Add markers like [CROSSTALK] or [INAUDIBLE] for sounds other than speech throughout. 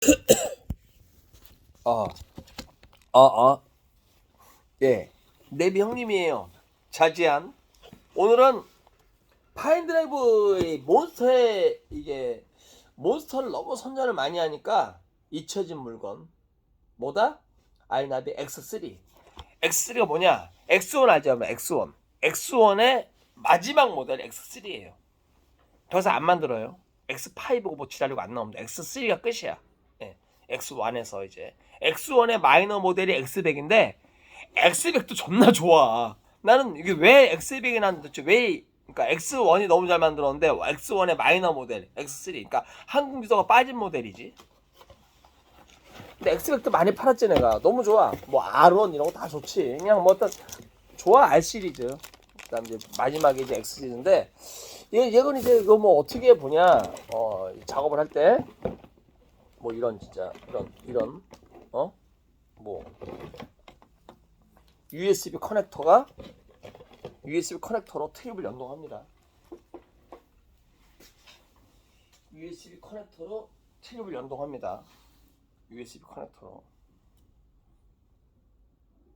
[COUGHS] 아, 아, 아, 예, 네비 형님이에요. 자지한. 오늘은 파인드라이브의 몬스터의 이게 몬스터를 너무 선전을 많이 하니까 잊혀진 물건. 뭐다? 알나비 X3. X3가 뭐냐? X1 알죠? X1. X1의 마지막 모델 X3예요. 더 이상 안 만들어요. X5고 뭐 지랄이고 안 나옵니다. X3가 끝이야. 예. X1에서 이제 X1의 마이너 모델이 X100인데 X100도 존나 좋아. 나는 이게 왜 X100이 나는데 도대체 왜 그러니까 X1이 너무 잘 만들었는데 X1의 마이너 모델 X3 그러니까 한국 유저가 빠진 모델이지. 근데 X100도 많이 팔았지 내가 너무 좋아. 뭐 R1 이런 거 다 좋지. 그냥 뭐 어떤 좋아 R 시리즈. 그다음 이제 마지막에 이제 X 시리즈인데 얘 얘는 이제 이거 뭐 어떻게 보냐 어 작업을 할 때 뭐 이런 진짜 이런 이런 어 뭐 USB 커넥터가 USB 커넥터로 테이블 연동합니다. USB 커넥터로 테이블 연동합니다. USB 커넥터로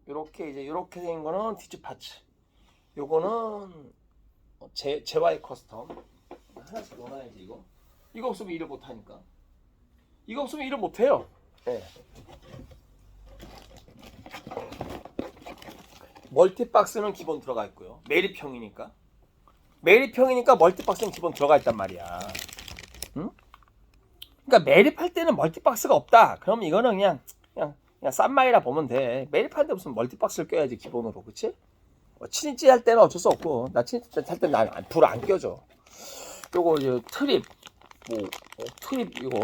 이렇게 이제 이렇게 된 거는 디지 파츠. 요거는 어, 제 제와이 커스텀 하나씩 넣어놔야지 이거. 이거 없으면 일을 못 하니까. 이거 없으면 일을 못 해요. 예. 멀티박스는 기본 들어가 있고요. 매립형이니까. 매립형이니까 멀티박스는 기본 들어가 있단 말이야. 응? 그러니까 매립할 때는 멀티박스가 없다. 그럼 이거는 그냥 그냥 그냥 싼마이라 보면 돼. 매립할 때 무슨 멀티박스를 껴야지 기본으로, 그렇지? 뭐 친인지 할 때는 어쩔 수 없고 나 친인지 할 때는 난불안 껴져. 요거 이제 트립 뭐 어, 트립 이거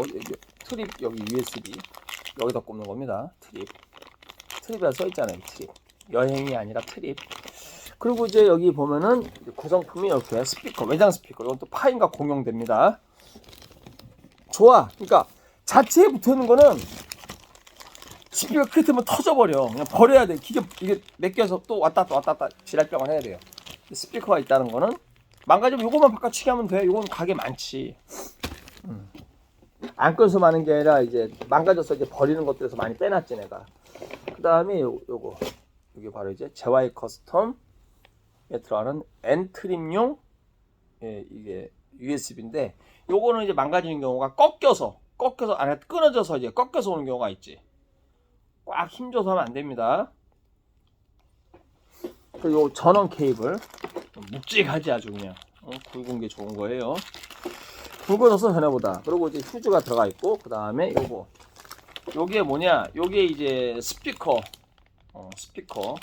트립 여기 USB 여기다 꼽는 겁니다. 트립 트립이라 써 있잖아요. 트립 여행이 아니라 트립. 그리고 이제 여기 보면은 구성품이 이렇게 스피커 외장 스피커 이건 또 파인과 공용됩니다. 좋아. 그러니까 자체에 붙어 있는 거는 스피커 크리트면 터져버려. 그냥 버려야 돼. 기계 이게 맡겨서 또 왔다 또 왔다 갔다 지랄병을 해야 돼요. 스피커가 있다는 거는 망가지면 요거만 바꿔치기 하면 돼. 요건 가게 많지. 음. 안 꺼서 많은 게 아니라 이제 망가져서 이제 버리는 것들에서 많이 빼놨지 내가. 그 다음에 요, 요거 이게 바로 이제 제와이 커스텀에 들어가는 엔트림용 예, 이게 USB인데 요거는 이제 망가지는 경우가 꺾여서 꺾여서 안에 끊어져서 이제 꺾여서 오는 경우가 있지. 꽉 힘줘서 하면 안 됩니다. 그리고 요 전원 케이블 묵직하지 아주 그냥 어, 굵은 게 좋은 거예요. 굵어져서 전에보다. 그리고 이제 휴즈가 들어가 있고 그 다음에 요거 요게 뭐냐? 요게 이제 스피커 어, 스피커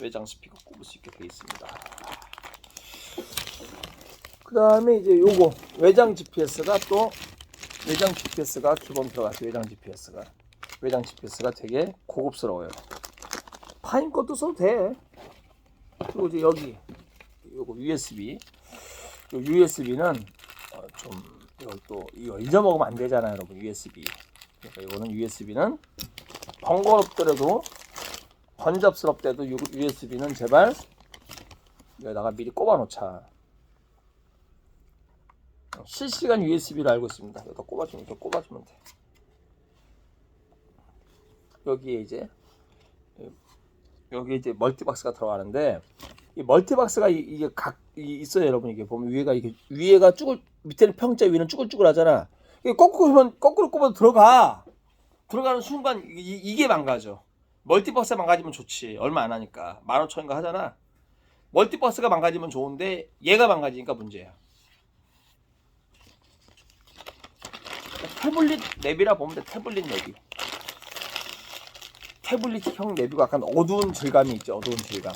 외장 스피커 꼽을 수 있게 되어 있습니다. 그 다음에 이제 요거 외장 GPS가 또 외장 GPS가 기본 들어갔어요. 외장 GPS가 외장 GPS가 되게 고급스러워요. 파인 것도 써도 돼. 그리고 이제 여기 요거 USB 요 USB는 어, 좀 이걸 또 이거 잊어먹으면 안 되잖아요, 여러분 USB. 그러니까 이거는 USB는 번거롭더라도 번잡스럽대도 USB는 제발 여기다가 미리 꼽아 놓자. 실시간 USB로 알고 있습니다. 여기다 꼽아주면 이렇게 꼽아주면 돼. 여기에 이제 여기 이제 멀티박스가 들어가는데 이 멀티박스가 이- 이게 각 이- 있어요, 여러분 이게 보면 위에가 이게 위에가 쭈글 밑에는 평자 위는 쭈글쭈글 하잖아. 이게 거꾸로 하면 거꾸로 꼽아도 들어가. 들어가는 순간 이, 이게 망가져. 멀티박스 망가지면 좋지. 얼마 안 하니까 만 오천인가 하잖아. 멀티박스가 망가지면 좋은데 얘가 망가지니까 문제야. 태블릿 랩이라 보면 돼. 태블릿 랩이. 태블릿형 내비가 약간 어두운 질감이 있죠. 어두운 질감.